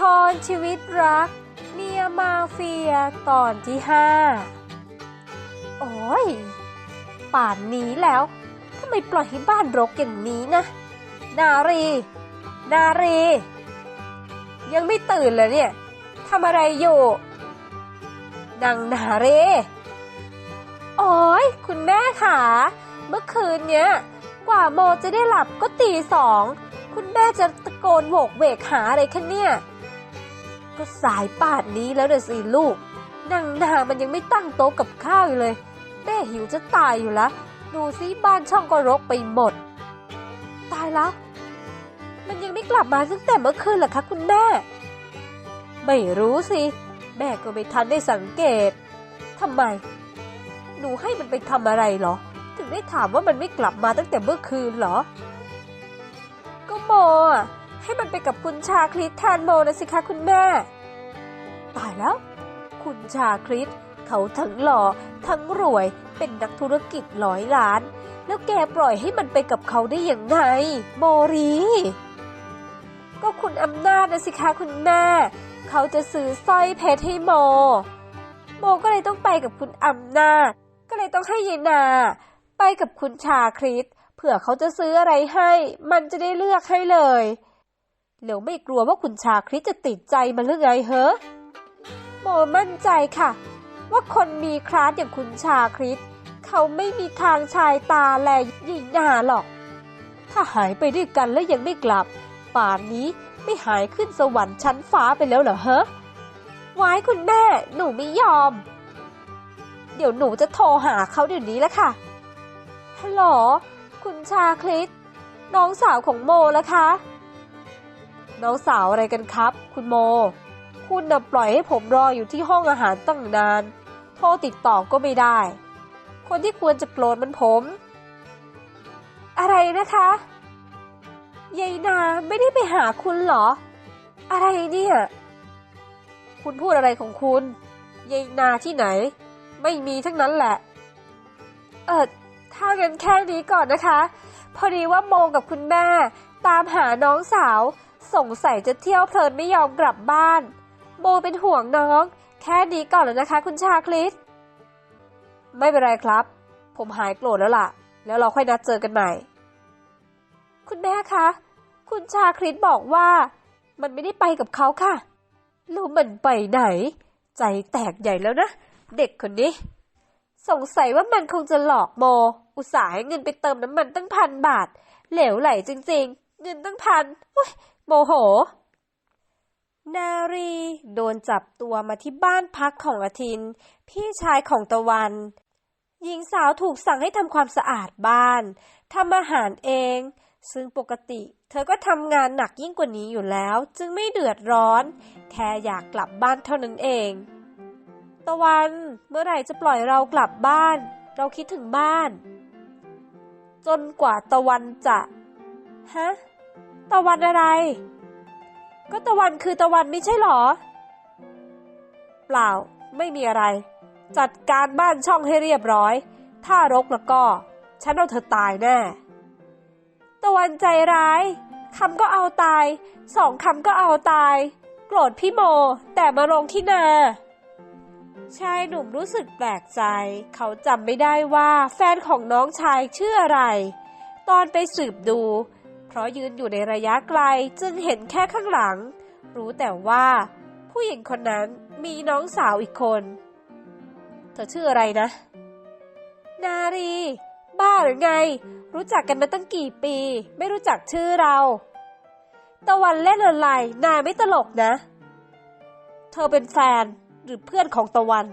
ครชีวิตรัก เมียมาเฟียตอนที่ห้าโอ้ย ป่านนี้แล้วทำไมปล่อยให้บ้านรกอย่างนี้นะ นารี นารี ยังไม่ตื่นเลยเนี่ยทำอะไรอยู่นางนาเรโอ้ยคุณแม่ค่ะ เมื่อคืนเนี้ย กว่าโมจะได้หลับก็ตีสอง คุณแม่จะตะโกนโวกเวกหาอะไรคะเนี่ย ก็สายป่านนี้แล้วเด้อสิลูกนางนามันยังไม่ตั้งโต๊ะกับข้าวเลย แม่หิวจะตายอยู่ล้วดูซิบ้านช่องก็รกไปหมด ตายแล้ว มันยังไม่กลับมาตั้งแต่เมื่อคืนหรอคะคุณแม่ ไม่รู้สิ แม่ก็ไม่ทันได้สังเกตทำไม หนูให้มันไปทำอะไรเหรอ ถึงได้ถามว่ามันไม่กลับมาตั้งแต่เมื่อคืนเหรอ ก็โมอะ ให้มันไปกับคุณชาคริสแทนโมนะสิคะคุณแม่ ตายแล้ว คุณชาคริสเขาทั้งหล่อทั้งรวยเป็นนักธุรกิจร้อยล้าน แล้วแกปล่อยให้มันไปกับเขาได้อย่างไง โมรี ก็คุณอำนาจนะสิคะคุณแม่ เขาจะซื้อสร้อยเพชรให้โม โมก็เลยต้องไปกับคุณอำนาจ ก็เลยต้องให้ยายนา ไปกับคุณชาคริสเผื่อเขาจะซื้ออะไรให้ มันจะได้เลือกให้เลย แล้วไม่กลัวว่าคุณชาคริสจะติดใจมันหรือไงเฮ้โมมั่นใจค่ะ ว่าคนมีคลาสอย่างคุณชาคริสเขาไม่มีทางชายตาแลยิงหน้าหรอก ถ้าหายไปด้วยกันแล้วยังไม่กลับ ป่านนี้ไม่หายขึ้นสวรรค์ชั้นฟ้าไปแล้วเหรอเฮ้วายคุณแม่ หนูไม่ยอม เดี๋ยวหนูจะโทรหาเขาเดี๋ยวนี้แล้วค่ะ ฮัลโหล คุณชาคริสน้องสาวของโมแล้วคะ น้องสาวอะไรกันครับ คุณโม คุณน่ะปล่อยให้ผมรออยู่ที่ห้องอาหารตั้งนาน โทรติดต่อก็ไม่ได้ คนที่ควรจะโกรธมันผม อะไรนะคะยายนาไม่ได้ไปหาคุณเหรอ อะไรเนี่ย คุณพูดอะไรของคุณยายนาที่ไหน ไม่มีทั้งนั้นแหละ เออถ้างั้นแค่นี้ก่อนนะคะ พอดีว่าโมกับคุณแม่ ตามหาน้องสาว สงสัยจะเที่ยวเพลินไม่ยอมกลับบ้านโมเป็นห่วงน้อง แค่นี้ก่อนแล้วนะคะ คุณชาคริสไม่เป็นไรครับ ผมหายโกรธแล้วล่ะ แล้วเราค่อยนัดเจอกันใหม่ คุณแม่คะ คุณชาคริสบอกว่า มันไม่ได้ไปกับเขาค่ะแล้วมันไปไหน ใจแตกใหญ่แล้วนะ เด็กคนนี้ สงสัยว่ามันคงจะหลอกโม อุตส่าห์ให้เงินไปเติมน้ำมันตั้งพันบาท เหลวไหลจริง ๆ เงินตั้งพันอุ๊ย โมโห นารีโดนจับตัวมาที่บ้านพักของอาทิน พี่ชายของตะวัน หญิงสาวถูกสั่งให้ทำความสะอาดบ้านทำอาหารเอง ซึ่งปกติ เธอก็ทำงานหนักยิ่งกว่านี้อยู่แล้ว จึงไม่เดือดร้อน แค่อยากกลับบ้านเท่านั้นเอง ตะวันเมื่อไหร่จะปล่อยเรากลับบ้าน เราคิดถึงบ้าน จนกว่าตะวันจะ ฮะ ตะวันอะไร ก็ตะวันคือตะวันไม่ใช่หรอ เปล่า ไม่มีอะไร จัดการบ้านช่องให้เรียบร้อย ถ้ารกแล้วก็ ฉันเอาเธอตายแน่ ตะวันใจร้ายคำก็เอาตาย สองคำก็เอาตาย โกรธพี่โม แต่มาลงที่นาชายหนุ่มรู้สึกแปลกใจ เขาจำไม่ได้ว่าแฟนของน้องชายชื่ออะไร ตอนไปสืบดู เพราะยืนอยู่ในระยะไกลจึงเห็นแค่ข้างหลัง รู้แต่ว่า ผู้หญิงคนนั้นมีน้องสาวอีกคน เธอชื่ออะไรนะ นารี บ้าหรือไง รู้จักกันมาตั้งกี่ปี ไม่รู้จักชื่อเรา ตะวันเล่นอะไรนายไม่ตลกนะ เธอเป็นแฟนหรือเพื่อนของตะวัน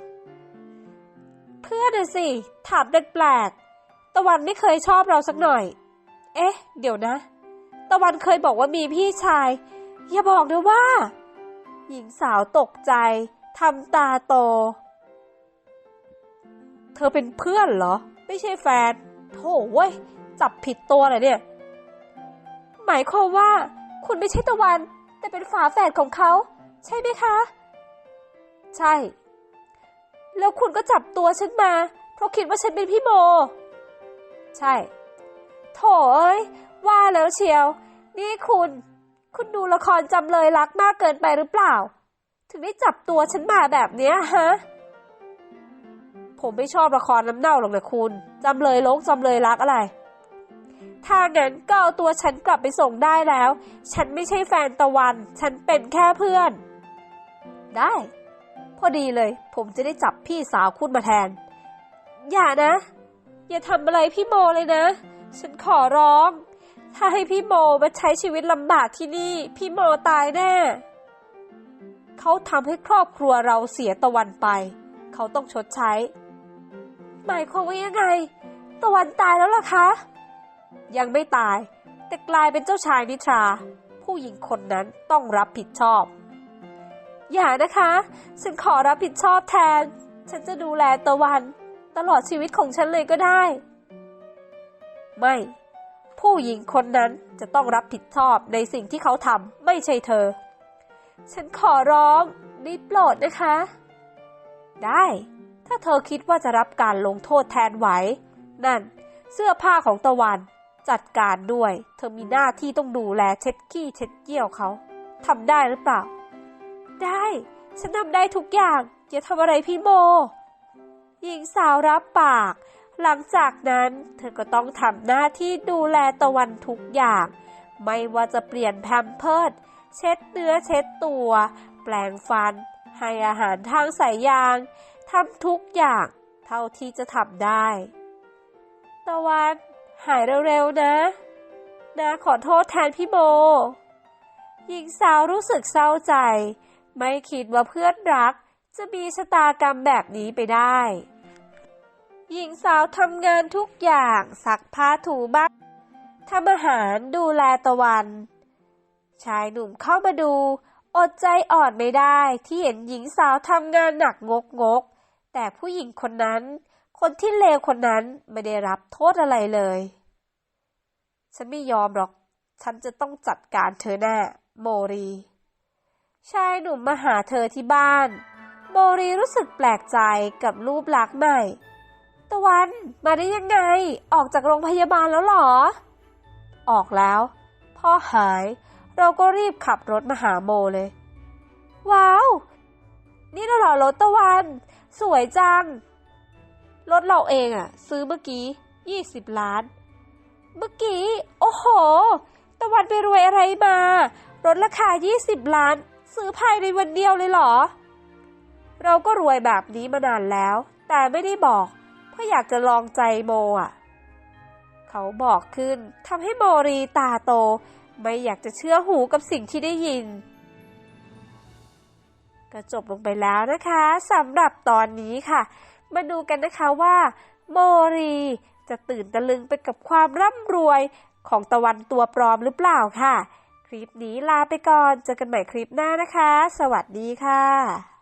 เพื่อนน่ะสิ ถามแปลกๆตะวันไม่เคยชอบเราสักหน่อย เอ๊ะ เดี๋ยวนะ ตะวันเคยบอกว่ามีพี่ชาย อย่าบอกนะว่า หญิงสาวตกใจทำตาโต เธอเป็นเพื่อนเหรอ ไม่ใช่แฟนโถเว้ย จับผิดตัวเลยเนี่ย หมายความว่า คุณไม่ใช่ตะวัน แต่เป็นฝาแฝดของเขา ใช่ไหมคะ ใช่ แล้วคุณก็จับตัวฉันมา เพราะคิดว่าฉันเป็นพี่โม ใช่ โถเอ้ย แล้วเชียว นี่คุณ คุณดูละครจำเลยรักมากเกินไปหรือเปล่า ถึงได้จับตัวฉันมาแบบเนี้ยฮะ ผมไม่ชอบละครน้ำเน่าหรอกนะคุณจำเลยลกจำเลยรักอะไร ถ้างั้นก็เอาตัวฉันกลับไปส่งได้แล้ว ฉันไม่ใช่แฟนตะวัน ฉันเป็นแค่เพื่อน ได้ พอดีเลย ผมจะได้จับพี่สาวคุณมาแทน อย่านะ อย่าทำอะไรพี่โมเลยนะ ฉันขอร้อง ถ้าให้พี่โมมาใช้ชีวิตลำบากที่นี่ พี่โมตายแน่ เขาทำให้ครอบครัวเราเสียตะวันไป เขาต้องชดใช้ หมายความว่ายังไง ตะวันตายแล้วล่ะคะ ยังไม่ตาย แต่กลายเป็นเจ้าชายนิทรา ผู้หญิงคนนั้นต้องรับผิดชอบ อย่านะคะ ฉันขอรับผิดชอบแทน ฉันจะดูแลตะวัน ตลอดชีวิตของฉันเลยก็ได้ ไม่ ผู้หญิงคนนั้นจะต้องรับผิดชอบในสิ่งที่เขาทำไม่ใช่เธอ ฉันขอร้องได้โปรดนะคะ ได้ ถ้าเธอคิดว่าจะรับการลงโทษแทนไหว นั่น เสื้อผ้าของตะวัน จัดการด้วย เธอมีหน้าที่ต้องดูแลเช็ดขี้เช็ดเกี้ยวเขาทำได้หรือเปล่า ได้ ฉันทำได้ทุกอย่างอย่าทำอะไรพี่โมหญิงสาวรับปาก หลังจากนั้นเธอก็ต้องทำหน้าที่ดูแลตะวันทุกอย่าง ไม่ว่าจะเปลี่ยนแพมเพิร์ดเช็ดเนื้อเช็ดตัว แปลงฟัน ให้อาหารทางสายยางทำทุกอย่างเท่าที่จะทำได้ ตะวันหายเร็วๆนะนาขอโทษแทนพี่โบ หญิงสาวรู้สึกเศร้าใจ ไม่คิดว่าเพื่อนรักจะมีชะตากรรมแบบนี้ไปได้ หญิงสาวทำงานทุกอย่างซักผ้าถูบ้านทำอาหารดูแลตะวัน ชายหนุ่มเข้ามาดู อดใจอ่อนไม่ได้ที่เห็นหญิงสาวทำงานหนักงกงก แต่ผู้หญิงคนนั้น คนที่เลวคนนั้นไม่ได้รับโทษอะไรเลย ฉันไม่ยอมหรอก ฉันจะต้องจัดการเธอแน่ โมรี ชายหนุ่มมาหาเธอที่บ้าน โมรีรู้สึกแปลกใจกับรูปลักษณ์ใหม่ ตะวันมาได้ยังไง ออกจากโรงพยาบาลแล้วหรอ ออกแล้ว พ่อหาย เราก็รีบขับรถมาหาโมเลย ว้าว นี่น่ะเหรอรถตะวัน สวยจัง รถเราเองอะซื้อเมื่อกี้ยี่สิบล้าน เมื่อกี้ โอ้โห ตะวันไปรวยอะไรมา รถราคา 20 ล้าน ซื้อภายในวันเดียวเลยเหรอ เราก็รวยแบบนี้มานานแล้ว แต่ไม่ได้บอก ราะอยากจะลองใจโมอะ เขาบอกขึ้นทำให้โมรีตาโต ไม่อยากจะเชื่อหูกับสิ่งที่ได้ยิน ก็จบลงไปแล้วนะคะสำหรับตอนนี้ค่ะ มาดูกันนะคะว่า โมรีจะตื่นตะลึงไปกับความร่ำรวยของตะวันตัวปลอมหรือเปล่าค่ะ คลิปนี้ลาไปก่อน เจอกันใหม่คลิปหน้านะคะ สวัสดีค่ะ